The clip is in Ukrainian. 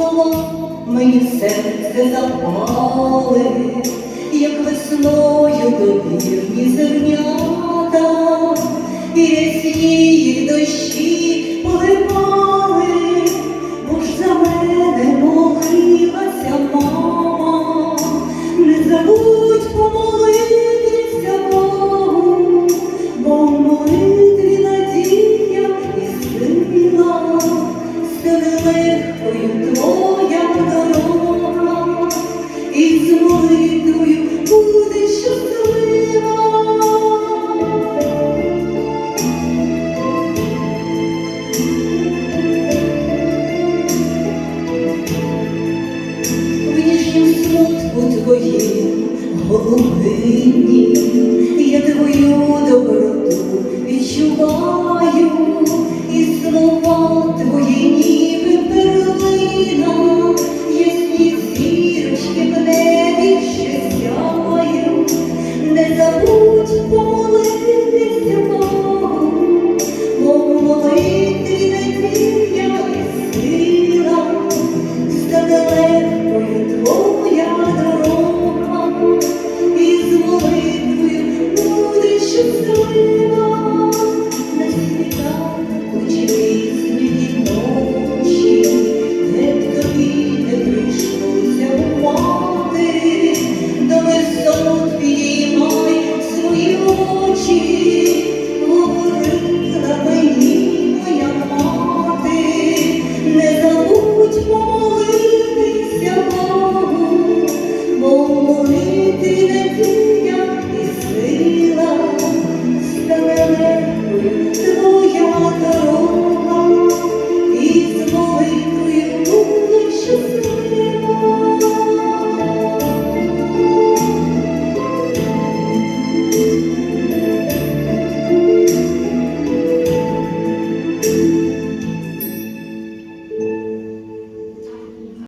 слова мені серце запали, як весною добірні зернята, і рясні їх дощі поливали, бо ж за мене молилася мама, не забудь помолитися Богу, бо в молитві надія і сила стане легкою. молитвою будеш щаслива. Вишнім смутку твоєму голубині, я твою доброту відчуваю і слово. you.